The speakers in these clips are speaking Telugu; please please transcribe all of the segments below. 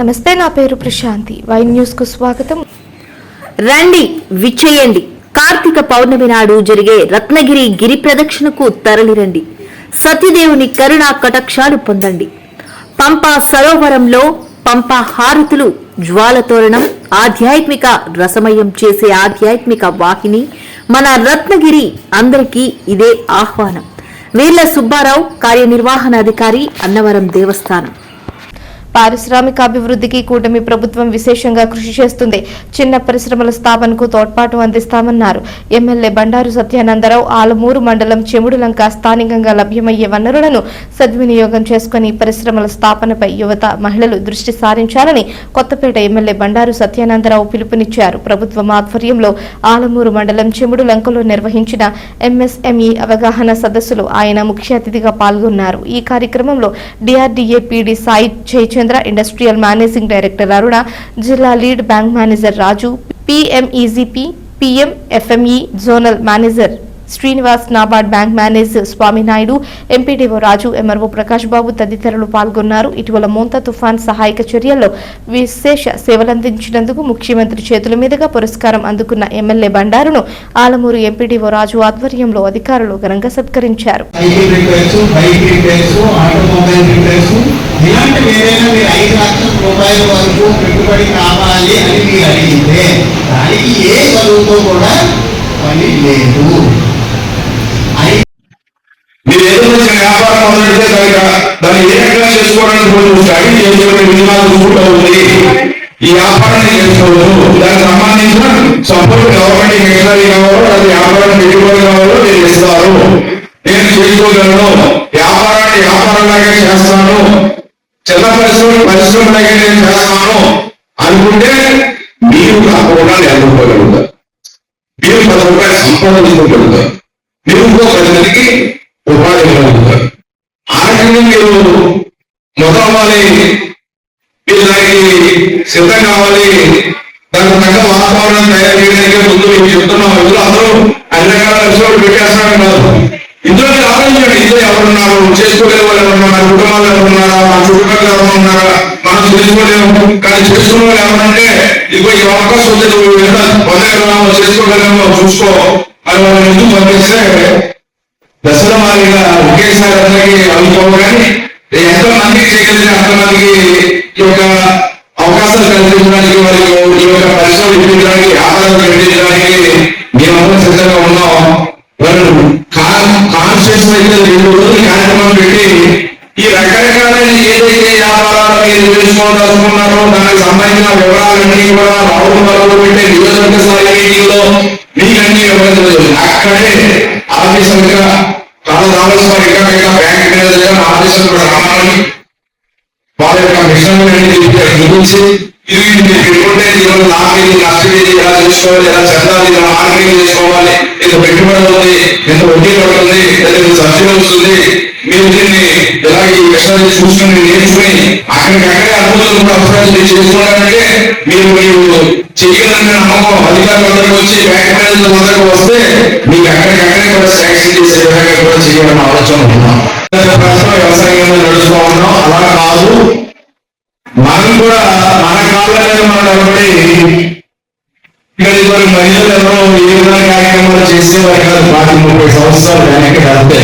నమస్తే నా పేరు ప్రశాంతి. వై న్యూస్కు స్వాగతం. రండి విచ్చేయండి. కార్తీక పౌర్ణమి నాడు జరిగే రత్నగిరి గిరి ప్రదక్షిణకు తరలిరండి. సత్యదేవుని కరుణా కటాక్షాలు పొందండి. పంపా సరోవరంలో పంపా హారతులు జ్వాలతోరణం ఆధ్యాత్మిక రసమయం చేసే ఆధ్యాత్మిక వాహిని మన రత్నగిరి అందరికీ ఇదే ఆహ్వానం. వీర్ల సుబ్బారావు కార్యనిర్వహణాధికారి అన్నవరం దేవస్థానం. పారిశ్రామికాభివృద్ధికి కూటమి ప్రభుత్వం విశేషంగా కృషి చేస్తుంది. చిన్న పరిశ్రమల స్థాపనకు తోడ్పాటు అందిస్తామన్నారు. ఎమ్మెల్యే బండారు సత్యానందరావు ఆలమూరు మండలం చెముడులంక స్థానికంగా లభ్యమయ్యే వనరులను సద్వినియోగం చేసుకుని పరిశ్రమల స్థాపనపై యువత మహిళలు దృష్టి సారించాలని కొత్తపేట ఎమ్మెల్యే బండారు సత్యానందరావు పిలుపునిచ్చారు. ప్రభుత్వం ఆధ్వర్యంలో ఆలమూరు మండలం చెముడులంకలో నిర్వహించిన ఎంఎస్ఎంఈ అవగాహన సదస్సులో ఆయన ముఖ్య అతిథిగా పాల్గొన్నారు. ఈ కార్యక్రమంలో DRDA PD Sai Jayachandra industrial managing director Aruna జిల్లా lead bank manager Raju PMEGP PM FME zonal manager Srinivas NABARD bank manager Swaminaidu MPDO Raju MRO Prakash Babu తదితరులు పాల్గొన్నారు. ఇటీవల మోంతా తుఫాన్ సహాయక చర్యల్లో విశేష సేవలందించినందుకు ముఖ్యమంత్రి చేతుల మీదుగా పురస్కారం అందుకున్న ఎమ్మెల్యే బండారును ఆలమూరు ఎంపీడీఓ రాజు ఆధ్వర్యంలో అధికారులు ఘనంగా సత్కరించారు. ఇలాంటివి ఏదైనా మీరు ఐదు లక్షల రూపాయల వరకు పెట్టుబడి కావాలి అని మీరు అడిగితే దానికి ఏ చదువుతో కూడా పని లేదు ఐ- మీరు ఏదైనా చిన్న వ్యాపారం మొదలెడితే కనుక దాన్ని ఏ రకంగా చేసుకోవడానికి కొంచెం స్టడీ చేసుకునే విధానాలు కూడా ఉంది. ఈ వ్యాపారాన్ని చేసుకోవచ్చు దానికి సంబంధించిన సపోర్ట్ గవర్నమెంట్ మిషనరీ కావాలో అది వ్యాపారం పెట్టుబడి కావాలో మీరు ఇస్తారు నేను చేసుకోగలను వ్యాపారాన్ని వ్యాపారంలాగే చేస్తాను. చిన్న పరిశ్రమ పరిశ్రమలాగే నేను చేస్తాను. అనుకుంటే మీరు కాకుండా ఎదుర్కోగలుగుతారు మీరు పది రూపాయలు సంపాదించుకోగలుగుతారు మీరు ఇంకో పది మందికి ఉపాధి ఇవ్వగలుగుతారు ఆ రకంగా మీరు మొదలవ్వాలి. మీరు దానికి సిద్ధం కావాలి. దానికి తగ్గ వాతావరణం తయారు చేయడానికి ముందు మీకు చెప్తున్నాం. ఇందులో అందరూ అన్ని రకాల పరిశ్రమలు పెట్టేస్తామని కాదు. ఇందులో మీరు ఆలోచించండి ఇందులో ఎవరున్నారు చేసుకోలేని వాళ్ళు ఎవరున్నారు కుటుంబాలు ఎవరున్నారా మన చుట్టుపక్కల ఎవరు ఉన్నారా? మనం చేసుకోలేము కానీ చేసుకున్న వాళ్ళు ఎవరంటే ఇదిగో ఈ అవకాశం ఉంది. నువ్వు ఎంత పొందగలమో చేసుకోగలమో చూసుకో. అని వాళ్ళు ఎందుకు పంపిస్తే దశల ఒకేసారి అందరికీ అనుకోవు కానీ ఎంతో మందికి చేయగలిగిన అంతమందికి ఈ యొక్క అవకాశాలు కల్పించడానికి వారికి ఈ యొక్క పరిశ్రమ ఇప్పించడానికి వ్యాపారాలు పెట్టించడానికి మేమందరం సిద్ధంగా ఉన్నాం. వాళ్ళు కాన్షియస్ అయితే రెండు రోజులు కార్యక్రమం పెట్టి ఈ రకరకాలైన ఏదైతే వ్యాపారాలు మీరు తెలుసుకోవాలనుకున్నారో దానికి సంబంధించిన వివరాలన్నీ కూడా రావుల వరకు పెట్టే నియోజకవర్గ స్థాయి మీటింగ్లో మీకన్నీ వివరించలేదు అక్కడే ఆఫీసర్గా చాలా రావాల్సిన ఇంకా ఇంకా బ్యాంక్ మేనేజర్ ఆఫీసర్ కూడా రావాలని వాళ్ళ యొక్క మిషన్ చూపించి ఇది మీరు పెట్టుకుంటే దీనివల్ల లాభేది నష్టమేది ఎలా చేసుకోవాలి ఎలా మార్కెటింగ్ చేసుకోవాలి ఇంత పెట్టుబడి ఉంది ఎంత వడ్డీ పడుతుంది లేదా సబ్సిడీ వస్తుంది మీరు దీన్ని ఎలా ఈ విషయాన్ని చూసుకుని నేర్చుకుని అక్కడికక్కడే అద్భుతాలు కూడా అవసరాలు చేసుకోవాలంటే మీరు మీరు చేయగలని నమ్మకం అధికారులందరికీ వచ్చి బ్యాంక్ మేనేజర్ అందరికీ వస్తే మీకు అక్కడికక్కడే కూడా శాంక్షన్ చేసే విధంగా కూడా చేయాలని ఆలోచన ఉన్నాం ప్రస్తుతం వ్యవసాయంలో నడుస్తూ ఉన్నాం. అలా కాదు. మనం కూడా మన కాళ్ళ మీద మనం నిలబడి ఇక్కడ ఇద్దరు మహిళలు ఎవరో ఏ విధంగా కార్యక్రమాలు చేసేవారు కాదు. పాతి ముప్పై సంవత్సరాలు వెనక్కి వెళ్తే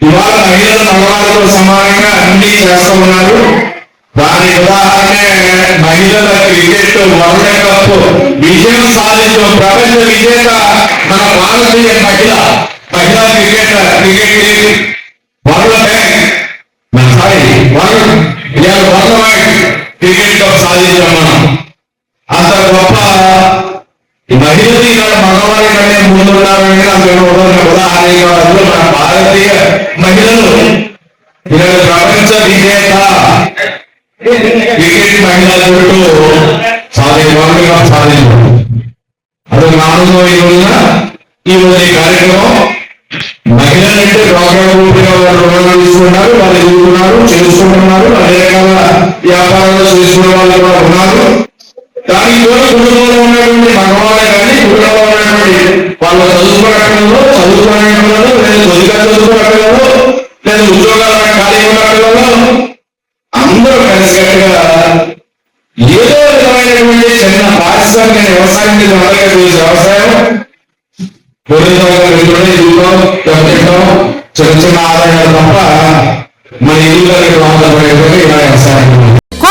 ఇవాళ మహిళలు మగవాళ్ళతో సమానంగా అన్ని చేస్తూ ఉన్నారు దాని ఉదాహరణే మహిళల క్రికెట్ వరల్డ్ కప్. విజయం సాధించడం ప్రపంచ విజేత మన భారతీయ మహిళ మహిళా cricket cricket world bank sorry world ఇవాళ వరల్డ్ బ్యాంక్ క్రికెట్ కప్ సాధించాం మనం. అంత గొప్ప మహిళలు ఇక్కడ మగవారి కంటే ముందు ఉన్నారంటే నాకు ఉదాహరణ ఉదాహరణ కాదు మన భారతీయ మహిళలు ఇక్కడ ప్రపంచ విజేత. క్రికెట్ మహిళా జట్టు సాధి వరల్డ్ కప్ సాధించారు అదొక ఆనందం ఈ రోజున ఈ రోజు ఈ కార్యక్రమం. మహిళలంటే డ్వాక్రా వాళ్ళు రుణాలు తీసుకున్నారు వాళ్ళు ఎదుగుతున్నారు చేసుకుంటున్నారు అన్ని రకాల వ్యాపారాలు చేసుకునే వాళ్ళు కూడా ఉన్నారు. దానికి కూడా కుటుంబంలో ఉన్నటువంటి మగవాళ్ళే కానీ కుటుంబంలో ఉన్నటువంటి వాళ్ళు చదువుకోవడంలో చదువుకోవడం వ్యవసాయం మీద మొదలుగా వ్యవసాయం పూర్వీకులుగా వెళ్తుంటే ఇల్లు దెబ్బతింటాం చిన్న చిన్న ఆదాయాలు తప్ప మన ఇల్లు ఆధారపడేటువంటి ఇలా వ్యవసాయం.